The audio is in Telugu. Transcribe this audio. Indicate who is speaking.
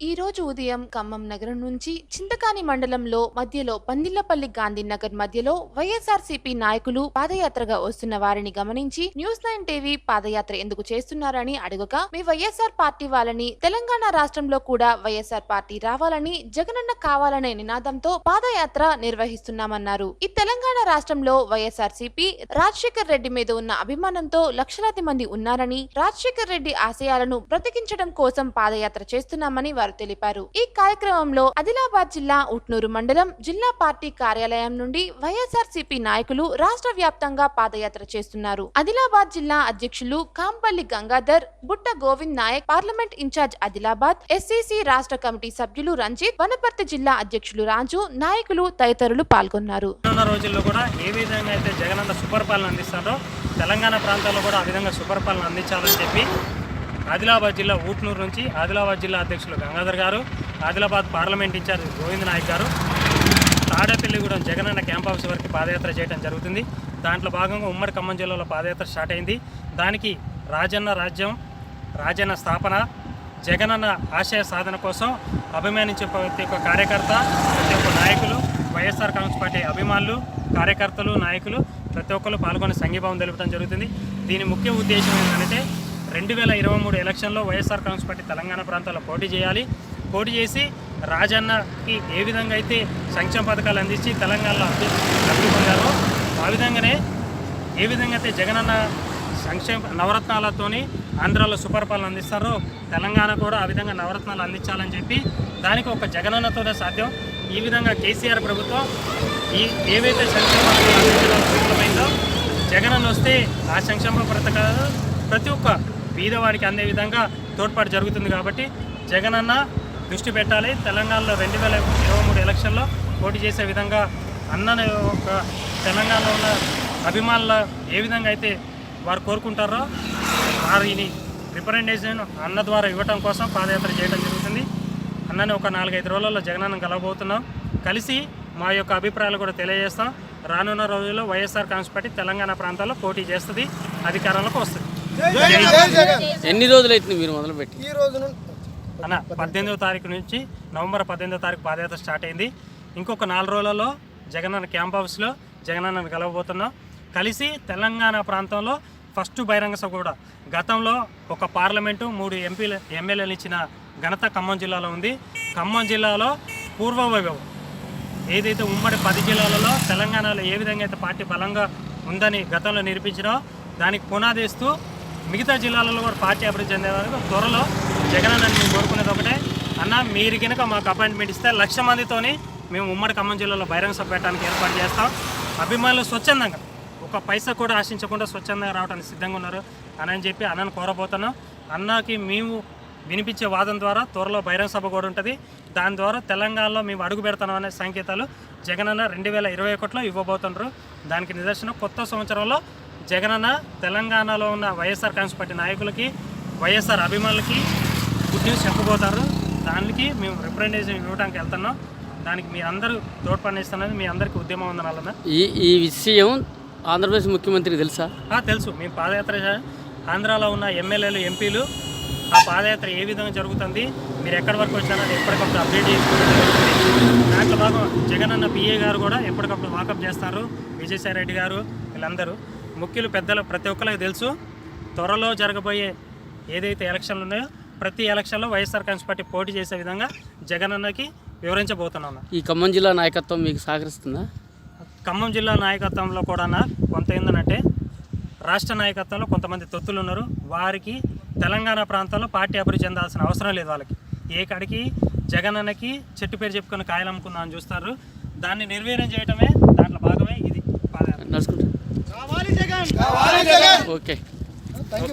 Speaker 1: ఈ రోజు ఉదయం ఖమ్మం నగరం నుంచి చింతకాని మండలంలో మధ్యలో పందిళ్ళపల్లి గాంధీ నగర్ మధ్యలో వైఎస్ఆర్సీపీ నాయకులు పాదయాత్రగా వస్తున్న వారిని గమనించి న్యూస్ నైన్ టీవీ పాదయాత్ర ఎందుకు చేస్తున్నారని అడగగా మీ వైఎస్ఆర్ పార్టీ వాళ్ళని తెలంగాణ రాష్ట్రంలో కూడా వైఎస్ఆర్ పార్టీ రావాలని జగనన్న కావాలనే నినాదంతో పాదయాత్ర నిర్వహిస్తున్నామన్నారు. ఈ తెలంగాణ రాష్ట్రంలో వైఎస్ఆర్సీపీ రాజశేఖర్ రెడ్డి మీద ఉన్న అభిమానంతో లక్షలాది మంది ఉన్నారని రాజశేఖర్ రెడ్డి ఆశయాలను బ్రతికించడం కోసం పాదయాత్ర చేస్తున్నామని వారు తెలిపారు. ఈ కార్యక్రమంలో ఆదిలాబాద్ జిల్లా ఉట్నూరు మండలం జిల్లా పార్టీ కార్యాలయం నుండి వైఎస్ఆర్ నాయకులు రాష్ట్ర వ్యాప్తంగా పాదయాత్ర చేస్తున్నారు. ఆదిలాబాద్ జిల్లా అధ్యక్షులు Kampalli Gangadhar Butta Govind Nayak parliament in-charge Adilabad SCC రాష్ట్ర కమిటీ సభ్యులు రంజిత్ వనపర్తి జిల్లా అధ్యక్షులు రాజు నాయకులు తదితరులు పాల్గొన్నారు.
Speaker 2: రోజుల్లో కూడా ఏ విధంగా అయితే జగనన్న సుపరిపాలన అందిస్తారో తెలంగాణ ప్రాంతాల్లో కూడా ఆ విధంగా సుపరిపాలన అందించాలని చెప్పి ఆదిలాబాద్ జిల్లా ఊట్నూరు నుంచి ఆదిలాబాద్ జిల్లా అధ్యక్షులు గంగాధర్ గారు ఆదిలాబాద్ పార్లమెంట్ ఇన్ఛార్జ్ గోవింద్ నాయక్ గారు తాడేపల్లిగూడెం జగనన్న క్యాంప్ ఆఫీస్ వరకు పాదయాత్ర చేయడం జరుగుతుంది. దాంట్లో భాగంగా ఉమ్మడి ఖమ్మం జిల్లాలో పాదయాత్ర స్టార్ట్ అయింది. దానికి రాజన్న రాజ్యం రాజన్న స్థాపన జగనన్న ఆశయ సాధన కోసం అభిమానించే ప్రతి ఒక్క కార్యకర్త ప్రతి ఒక్క నాయకులు వైఎస్ఆర్ కాంగ్రెస్ పార్టీ అభిమానులు కార్యకర్తలు నాయకులు ప్రతి ఒక్కరు పాల్గొని సంఘీభావం తెలుపడం జరుగుతుంది. దీని ముఖ్య ఉద్దేశం ఏంటంటే రెండు వేల ఇరవై మూడు ఎలక్షన్లో వైఎస్ఆర్ కాంగ్రెస్ పార్టీ తెలంగాణ ప్రాంతాల్లో పోటీ చేయాలి. పోటీ చేసి రాజన్నకి ఏ విధంగా అయితే సంక్షేమ పథకాలు అందించి తెలంగాణలో అభి లబ్ధి పొందారో ఆ విధంగానే ఏ విధంగా అయితే జగనన్న సంక్షేమ నవరత్నాలతోని ఆంధ్రాలో సుపరిపాలన అందిస్తారో తెలంగాణ కూడా ఆ విధంగా నవరత్నాలు అందించాలని చెప్పి దానికి ఒక జగనన్నతోనే సాధ్యం. ఈ విధంగా కేసీఆర్ ప్రభుత్వం ఈ ఏవైతే సంక్షేమ పథకాలు అందించడం విఫలమైందో జగనన్న వస్తే ఆ సంక్షేమ పథకాలు ప్రతి ఒక్క బీదవాడికి అందే విధంగా తోడ్పాటు జరుగుతుంది కాబట్టి జగనన్న దృష్టి పెట్టాలి. తెలంగాణలో రెండు వేల ఇరవై మూడు ఎలక్షన్లో పోటీ చేసే విధంగా అన్నను ఒక తెలంగాణలో ఉన్న అభిమానుల ఏ విధంగా అయితే వారు కోరుకుంటారో వారిని రిప్రజెంటేషన్ అన్న ద్వారా ఇవ్వటం కోసం పాదయాత్ర చేయడం జరుగుతుంది. అన్నని ఒక నాలుగైదు రోజుల్లో జగనన్న కలవబోతున్నాం కలిసి మా యొక్క అభిప్రాయాలు కూడా తెలియజేస్తాం. రానున్న రోజుల్లో వైఎస్ఆర్ కాంగ్రెస్ పార్టీ తెలంగాణ ప్రాంతాల్లో పోటీ చేస్తుంది అధికారంలోకి వస్తుంది.
Speaker 3: ఎన్ని రోజులు అవుతుంది మీరు మొదలుపెట్టి?
Speaker 4: ఈ రోజు
Speaker 2: అన్న పద్దెనిమిదవ తారీఖు నుంచి నవంబర్ పద్దెనిమిదవ తారీఖు పాదయాత్ర స్టార్ట్ అయింది. ఇంకొక నాలుగు రోజులలో జగనన్న క్యాంప్ హౌస్లో జగనన్నను కలవబోతున్నాం. కలిసి తెలంగాణ ప్రాంతంలో ఫస్ట్ బహిరంగ సభ కూడా. గతంలో ఒక పార్లమెంటు మూడు ఎంపీలు ఎమ్మెల్యేలు ఇచ్చిన ఘనత ఖమ్మం జిల్లాలో ఉంది. ఖమ్మం జిల్లాలో పూర్వ వైభవం ఏదైతే ఉమ్మడి పది జిల్లాలలో తెలంగాణలో ఏ విధంగా అయితే పార్టీ బలంగా ఉందని గతంలో నిరూపించినో దానికి పునాదిస్తూ మిగతా జిల్లాలలో కూడా పార్టీ అభివృద్ధి చెందే వరకు త్వరలో జగన్ అని మేము కోరుకునేది ఒకటే. అన్న మీరు కనుక మాకు అపాయింట్మెంట్ ఇస్తే లక్ష మందితోని మేము ఉమ్మడి ఖమ్మం జిల్లాలో బహిరంగ సభ పెట్టడానికి ఏర్పాటు చేస్తాం. అభిమానులు స్వచ్ఛందంగా ఒక పైసా కూడా ఆశించకుండా స్వచ్ఛందంగా రావడానికి సిద్ధంగా ఉన్నారు అని అని చెప్పి అన్నను కోరబోతున్నాం. అన్నకి మేము వినిపించే వాదం ద్వారా త్వరలో బహిరంగ సభ కూడా ఉంటుంది. దాని ద్వారా తెలంగాణలో మేము అడుగు పెడతాం అనే సంకేతాలు జగనన్న రెండు వేల ఇరవై ఒకటిలో ఇవ్వబోతున్నారు దానికి నిదర్శనం కొత్త సంవత్సరంలో జగనన్న తెలంగాణలో ఉన్న వైఎస్ఆర్ కాంగ్రెస్ పార్టీ నాయకులకి వైఎస్ఆర్ అభిమానులకి గుడ్ న్యూస్ చెప్పబోతారు. దానికి మేము రిప్రజెంటేషన్ ఇవ్వడానికి వెళ్తున్నాం. దానికి మీ అందరూ తోడ్పడిస్తున్నది మీ అందరికీ ఉద్యమం ఉందనాలన్నా
Speaker 3: ఈ ఈ విషయం ఆంధ్రప్రదేశ్ ముఖ్యమంత్రికి తెలుసా?
Speaker 2: తెలుసు. మేము పాదయాత్ర ఆంధ్రాలో ఉన్న ఎమ్మెల్యేలు ఎంపీలు ఆ పాదయాత్ర ఏ విధంగా జరుగుతుంది మీరు ఎక్కడి వరకు వచ్చారని ఎప్పటికప్పుడు అప్డేట్ చేసుకోవడం జరుగుతుంది. దాంట్లో భాగం జగన్ అన్న పిఏ గారు కూడా ఎప్పటికప్పుడు వాకప్ చేస్తారు. విజయసాయి రెడ్డి గారు వీళ్ళందరూ. ముఖ్యులు పెద్దలు ప్రతి ఒక్కరికి తెలుసు. త్వరలో జరగబోయే ఏదైతే ఎలక్షన్లు ఉన్నాయో ప్రతి ఎలక్షన్లో వైఎస్ఆర్ కాంగ్రెస్ పార్టీ పోటీ చేసే విధంగా జగన్ అన్నకి వివరించబోతున్నాను
Speaker 3: ఈ ఖమ్మం జిల్లా నాయకత్వం మీకు సహకరిస్తుందా?
Speaker 2: ఖమ్మం జిల్లా నాయకత్వంలో కూడా కొంత ఏంటంటే రాష్ట్ర నాయకత్వంలో కొంతమంది తొత్తులు ఉన్నారు. వారికి తెలంగాణ ప్రాంతంలో పార్టీ అభివృద్ధి చెందాల్సిన అవసరం లేదు వాళ్ళకి. ఏ కాడికి? జగన్ అన్నకి చెట్టు పేరు చెప్పుకొని కాయలు అమ్ముకుందాం అని చూస్తారు. దాన్ని నిర్వీర్యం చేయటమే దాంట్లో భాగమే ఇది. పాదయాత్ర
Speaker 3: నడుచుకుంటా.
Speaker 4: కావాలి జగన్
Speaker 3: ఓకే.